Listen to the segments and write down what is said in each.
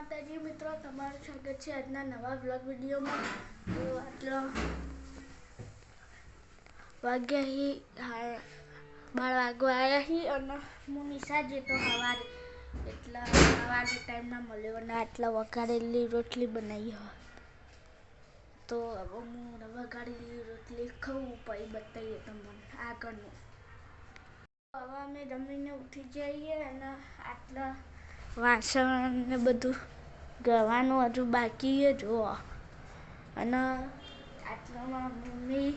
માતાજી, મિત્રો, તમારું સ્વાગત છે આજના નવા બ્લોગ વિડીયોમાં. તો આટલો વાગ્યા હી બાર વાગવા આવ્યા હી અને હું નિશા જતો સવારે એટલા સવારે ટાઈમના મળ્યો અને આટલા વઘારેલી રોટલી બનાવી હોય તો હવે હું વઘારેલી રોટલી ખાઉં, પછી બતાવીએ તમને આગળનું. હવે અમે જમીને ઉઠી જઈએ અને આટલા વાસણ ને બધું ગવાનું હજુ બાકી છે, જુઓ. અને આટલામાં મમ્મી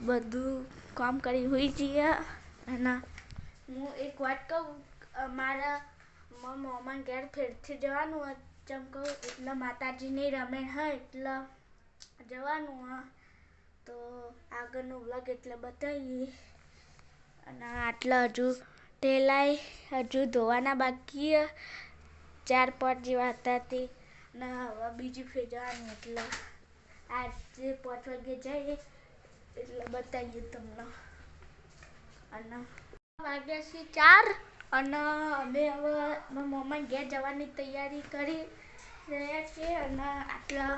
બધું કામ કરી હોઈ જઈએ અને હું એક વાત કહું મારા મામા ઘેર ફેરથી જવાનું જેમ કહું, એટલે માતાજીની રમે હા, એટલે જવાનું હા તો આગળનો વ્લોગ એટલે બતાવીએ. અને આટલા હજુ ટેલાય હજુ ધોવાના બાકી ચાર પાંચ જેવા હતા તે. ને હવે બીજી ફેર જવાનું એટલે આજે પાંચ વાગે જઈએ. એટલે બતાવીએ તમને. અને વાગ્યા છે ચાર. અને અમે હવે મમ્મા ઘેર જવાની તૈયારી કરી રહ્યા છીએ. અને આટલા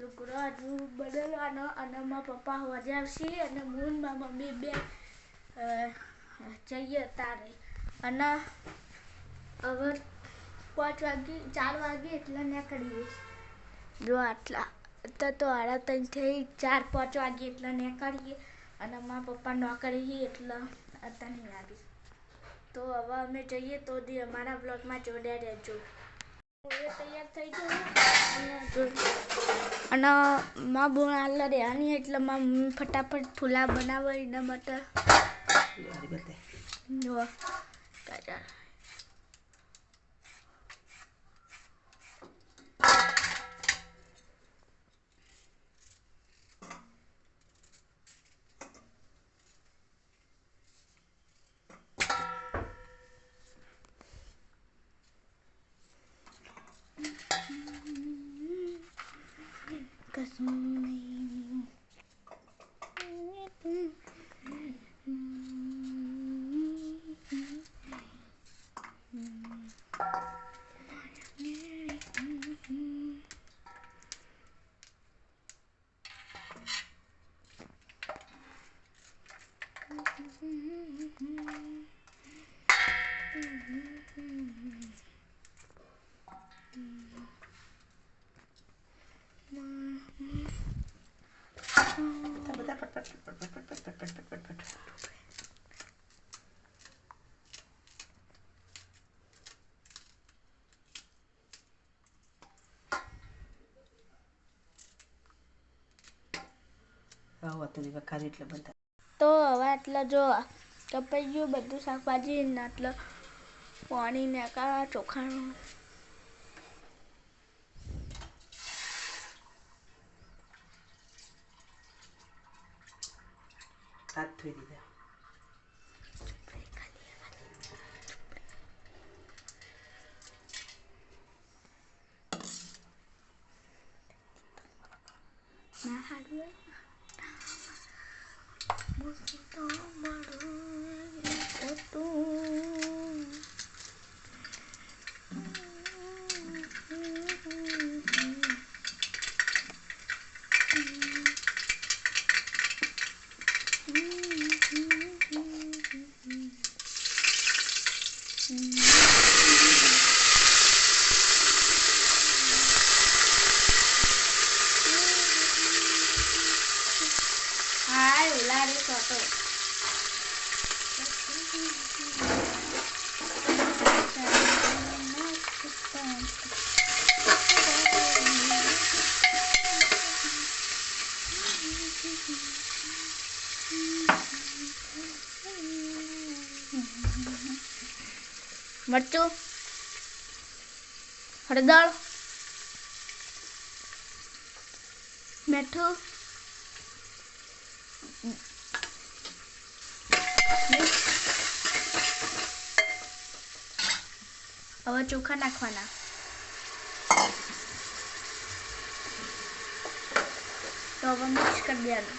લુગડો હજુ બદલવાનો અને મારા પપ્પા હોજે આવશે અને હું મારા મમ્મી બે જઈએ તારે. અને હવે પાંચ વાગે, ચાર વાગે એટલે નીકળીએ. જો આટલા અત્યારે તો આડા ત્રણ થઈ, ચાર, પાંચ વાગે એટલે નીકળીએ. અને મારા પપ્પા નોકરી એટલે અત્યારે નહીં આવી. તો હવે અમે જઈએ તો દી અમારા બ્લોગમાં જોડ્યા રહેજો. અને જો- અને મા બોન આટલા રહેવાની એટલે મારા મમ્મી ફટાફટ ફૂલા બનાવે એના માટે જો કાચા. આવો તો વખારી એટલે બધા તો હવે આટલા જો કપાઈ ગયું બધું શાકભાજી ને આટલો પાણી ને કા ચોખાનું. હાથ ધોઈ દીધા ના હારું તો મારું હતું હાય મરચું હળદર મીઠું હવે ચોખા નાખવાના. તો હવે મિક્સ કરી દેવાનું.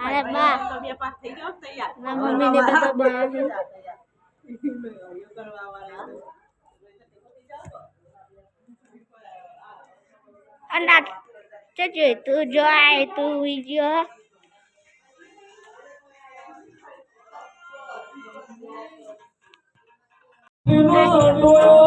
અરે બા મમ્મી ને બધો બનાવ્યું અને આ જો તું જો આય તું વિડિયો મારી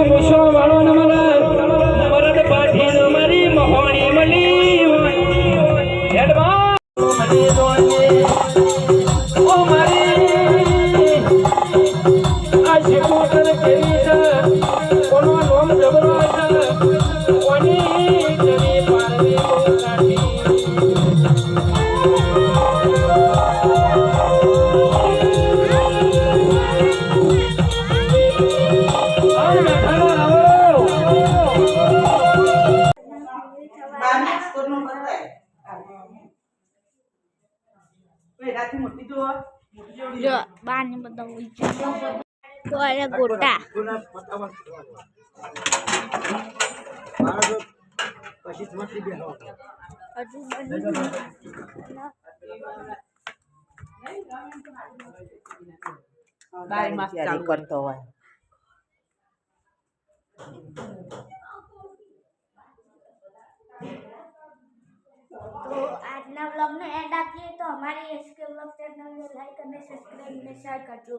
મૂછો વાળો ન મળે મરદ પાઠી ન મારી મહોણી મળી ઓ મારી આ શિકોતર કેવી છે કોનો નોમ જબરો છે કોની જો બાર ને બધા તો અરે ગોટા. બની કરતો હોય? તો આજના વ્લોગનો એન્ડ આપીએ. તો અમારી એસકે વ્લોગ ચેનલને લાઈક અને સબસ્ક્રાઈબ ને શેર કરજો.